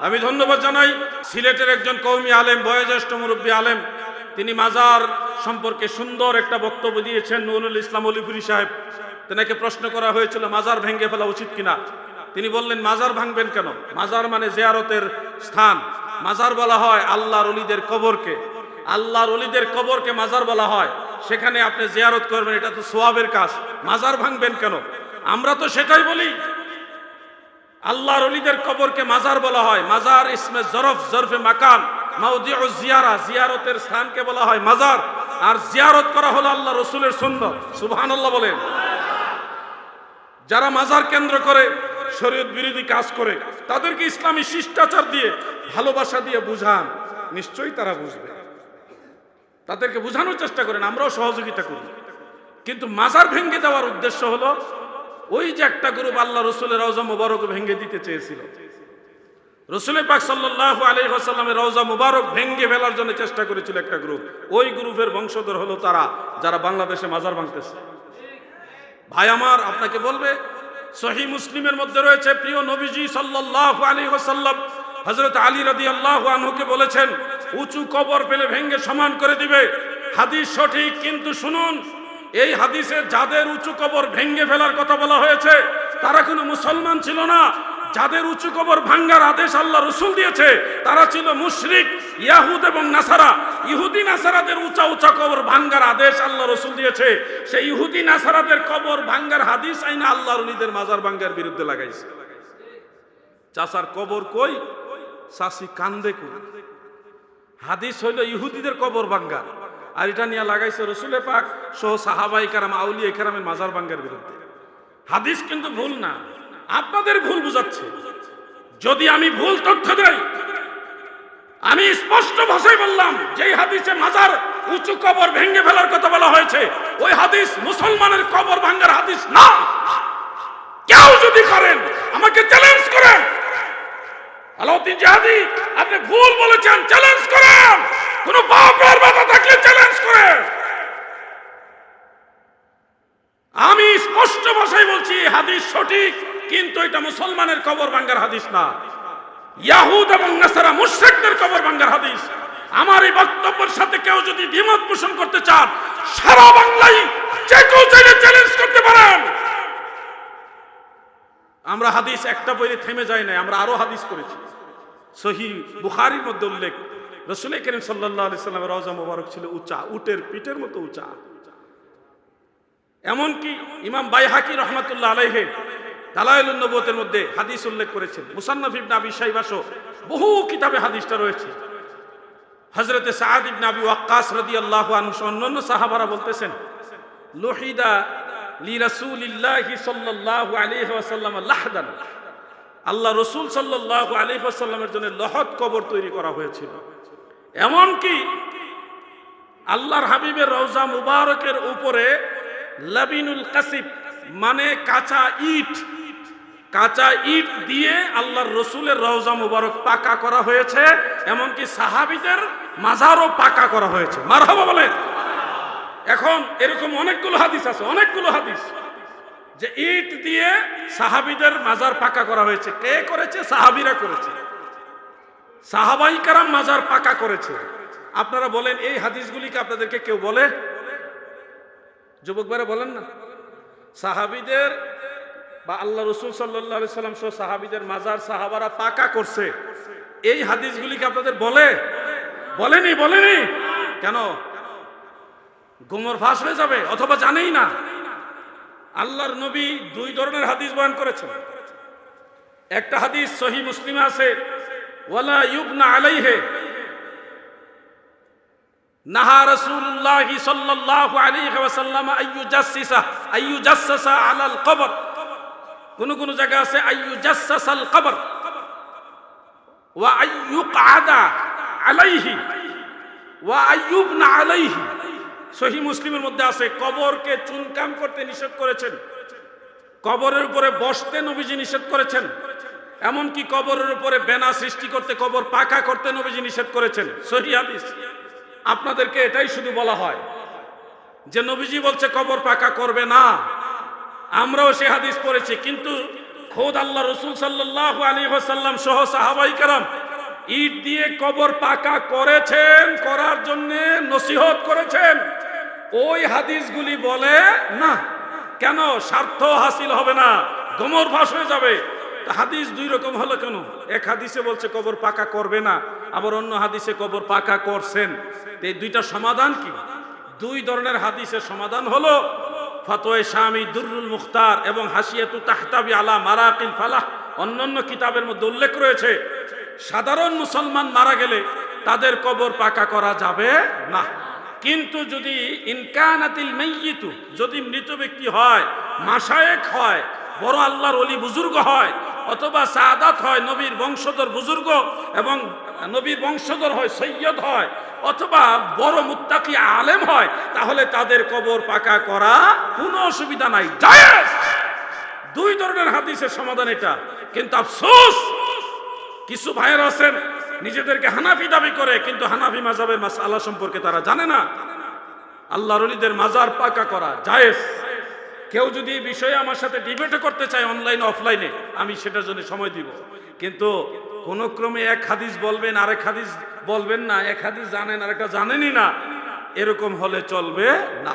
আমি ধন্যবাদ জানাই সিলেটের একজন কৌমি আলেম, বয়োজ্যেষ্ঠ মুরব্বী আলেম। তিনি মাজার সম্পর্কে সুন্দর একটা বক্তব্য দিয়েছেন নুরুল ইসলাম অলিপুরি সাহেব। তেনাকে প্রশ্ন করা হয়েছিল, মাজার ভেঙে ফেলা উচিত কিনা? তিনি বললেন, মাজার ভাঙবেন কেন? মাজার মানে জেয়ারতের স্থান। মাজার বলা হয় আল্লাহর অলিদের কবরকে। আল্লাহর অলিদের কবরকে মাজার বলা হয়। সেখানে আপনি জেয়ারত করবেন, এটা তো সোয়াবের কাজ। মাজার ভাঙবেন কেন? আমরা তো সেটাই বলি। আল্লাহর অলিদের কবরকে মাজার বলা হয়। মাজার ইসমে জরফ, জরফে মাকান মাউদিউ জিয়ারা, জিয়ারতের স্থানকে বলা হয় মাজার। আর জিয়ারত করা হলো আল্লাহ রসুলের সুন্নত। সুবহানাল্লাহ বলেন। যারা মাজার কেন্দ্র করে, শরীয়ত বিরোধী কাজ করে, তাদেরকে ইসলামী শিষ্টাচার দিয়ে, ভালোবাসা দিয়ে বুঝান, নিশ্চয়ই তারা বুঝবে। তাদেরকে বোঝানোর চেষ্টা করেন, আমরাও সহযোগিতা করি। কিন্তু মাজার ভেঙে দেওয়ার উদ্দেশ্য হলো ওই যে একটা গ্রুপ আল্লাহ রসুলের রওজা মুবারক ভেঙে দিতে চেয়েছিল। রসুলের পাক সাল্লাল্লাহু আলাইহি ওয়াসাল্লামের রওজা মুবারক ভেঙে ফেলার জন্য চেষ্টা করেছিল একটা গ্রুপ। ওই গ্রুপের বংশধর হলো তারা, যারা বাংলাদেশে মাজার ভাঙতেছে ভাই আমার, আপনাকে বলবে, সহি মুসলিমের মধ্যে রয়েছে প্রিয় নবীজি সাল্লাল্লাহু আলাইহি ওয়াসাল্লাম হজরত আলী রাদিয়াল্লাহু আনহুকে বলেছেন, উঁচু কবর পেলে ভেঙে সমান করে দিবে। হাদিস সঠিক, কিন্তু শুনুন এই হাদিসে যাদের উঁচু কবর ভেঙে ফেলার কথা বলা হয়েছে, তারা কোনো মুসলমান ছিল না। যাদের উঁচু কবর ভাঙ্গার আদেশ আল্লাহ রসুল দিয়েছে, তারা ছিল মুশরিক, ইয়াহুদ এবং নাসারা। ইহুদি নাসারাদের উঁচা উঁচা কবর ভাঙ্গার আদেশ আল্লাহ রসুল দিয়েছে। সেই ইহুদি নাসারাদের কবর ভাঙ্গার হাদিস আইনা আল্লাহ রলিদের মাজার ভাঙ্গার বিরুদ্ধে লাগাইছে। চাষার কবর কই? চাষি কান্দে কই? হাদিস হইল ইহুদিদের কবর ভাঙ্গার। আর এটা নিয়ে লাগাইছে রসুলে পাক সহ সাহাবাই কারাম আউলি কারামের মাজার ভাঙ্গার বিরুদ্ধে। হাদিস কিন্তু ভুল না, আপনাদের ভুল বুঝাচ্ছে। যদি আমি ভুল তথ্য দেই, আমি স্পষ্ট ভাষায় বললাম যে হাদিসে মাজার উঁচু কবর ভেঙে ফেলার কথা বলা হয়েছে, ওই হাদিস মুসলমানের কবর ভাঙ্গার হাদিস না। কেউ যদি করেন, আমাকে চ্যালেঞ্জ করেন। আলাউদ্দিন জাহাদি, আপনি ভুল বলেছেন চ্যালেঞ্জ করেন। বাপের থাকলে চ্যালেঞ্জ করেন আমি স্পষ্ট ভাষায় বলছি হাদিস সঠিক, কিন্তু এটা মুসলমানের কবর ভাঙ্গার হাদিস না। ইয়াহুদ এবং নাসারা কবর ভাঙ্গার হাদিস। আমার এই বক্তব্যের সাথে কেউ যদি দ্বিমত পোষণ করতে চান, সারা বাংলায় যে কেউ চাইলে চ্যালেঞ্জ করতে পারেন। আমরা হাদিস একটা বইয়ে থেমে যাই নাই, আমরা আরও হাদিস করেছি সহি বুখারির মধ্যে উল্লেখ। রসুল করিম সাল্লাহ আলি সাল্লামের রওজা মোবারক ছিল উঁচা, উটের পিঠের মতো উঁচা। এমনকি ইমাম বাইহাকি রহমতুল্লাহ আলাইহে নবুয়তের মধ্যে হাদিস উল্লেখ করেছেন। মুসান্নফ ইবনে আবি শাইবাসহ বহু কিতাবে হাদিসটা রয়েছে। হজরতে সাদ ইবনে আবি ওয়াক্কাস রাদিয়াল্লাহু আল্লাহ অন্যান্য সাহাবারা বলতেছেন, লোহিদা লি রাসূলিল্লাহি সাল্লাল্লাহু আলাইহি ওয়াসাল্লাম লাহদান। আল্লাহ রসুল সাল্লাল্লাহু আলাইহি ওয়াসাল্লামের জন্য লহদ কবর তৈরি করা হয়েছিল। এমনকি আল্লাহর হাবিবের রওজা মুবারকের উপরে লাবিনুল কাসিব মানে কাঁচা ইট কাঁচা ইট দিয়ে আল্লাহর রসুলের রওজা মুবারক পাকা করা হয়েছে, এমনকি সাহাবিদের মাজারও পাকা করা হয়েছে। মারহাবা বলেন। এখন এরকম অনেকগুলো হাদিস আছে, অনেকগুলো হাদিস যে ইট দিয়ে সাহাবিদের মাজার পাকা করা হয়েছে। কে করেছে? সাহাবিরা করেছে। সাহাবাই কারাম মাজার পাকা করেছে। আপনারা বলেন, এই হাদিসগুলিকে আপনাদেরকে কেউ বলে? যুবক ভাইরা বলেন না? সাহাবিদের বা আল্লাহ রসুল সাল্লাহ সাল্লাম সহ সাহাবিদের মাজার সাহাবারা পাকা করছে। এই হাদিসগুলিকে আপনাদের বলে? বলেনি বলেনি? কেন? গোমর ফাঁস হয়ে যাবে অথবা জানেই না। আল্লাহর নবী দুই ধরনের হাদিস বয়ান করেছেন। একটা হাদিস সহি মুসলিমে আছে ওয়ালা ইউবনা কোন কোন জায়গা আছে কবর। ওয়া আইয়ু কাদা মুসলিমের মধ্যে আছে, কবরকে চুনকাম করতে নিষেধ করেছেন। কবরের উপরে বসতে নবীজি নিষেধ করেছেন। এমনকি কবরের উপরে বেনা সৃষ্টি করতে, কবর পাকা করতে নবীজি নিষেধ করেছেন। সহি হাদিস। আপনাদেরকে এটাই শুধু বলা হয় যে নবীজি বলছে, কবর পাকা করবে না। আমরাও সে হাদিস পড়েছি, কিন্তু খোদ আল্লাহ রসুল সাল্লাহ আলী সাল্লাম সহ সাহাবাই কারাম ইট দিয়ে কবর পাকা করেছেন, করার জন্য নসিহত করেছেন। ওই হাদিসগুলি বলে না। কেন? স্বার্থ হাসিল হবে না। গমর ফাঁস হয়ে যাবে। হাদিস দুই রকম হলো কেন? এক হাদিসে বলছে, কবর পাকা করবে না। আবার অন্য হাদিসে কবর পাকা করছেন। এই দুইটা সমাধান কি? দুই ধরনের হাদিসের সমাধান হলো, ফতোয় স্বামী দুরুল মুখতার এবং হাসিয়াতু তাহতাবি আলা মারাকিল ফালাহ। অন্যান্য কিতাবের মধ্যে উল্লেখ রয়েছে, সাধারণ মুসলমান মারা গেলে তাদের কবর পাকা করা যাবে না। কিন্তু যদি ইনকানাতিল মাইয়িতু, যদি মৃত ব্যক্তি হয় মাসায়েক হয় বড় আল্লাহর অলি বুজুর্গ হয়, অথবা সাদাত হয়, নবীর বংশধর বুজুর্গ এবং নবীর বংশধর হয়, সৈয়দ হয়, অথবা বড় মুত্তাকি আলেম হয়, তাহলে তাদের কবর পাকা করা কোনো অসুবিধা নাই। দুই ধরনের হাদিসের সমাধান এটা, কিন্তু আফসোস! কিছু ভাইয়ের আছেন, নিজেদেরকে হানাফি দাবি করে, কিন্তু হানাফি মাজাবের আল্লাহ সম্পর্কে তারা জানে না। আল্লাহর অলিদের মাজার পাকা করা, জায়েজ! কেউ যদি এই বিষয়ে আমার সাথে ডিবেটও করতে চায় অনলাইন অফলাইনে আমি সেটার জন্য সময় দিব। কিন্তু কোন ক্রমে এক হাদিস বলবেন, আরেক হাদিস বলবেন না, এক হাদিস জানেন, আরেকটা জানেনই না, এরকম হলে চলবে না।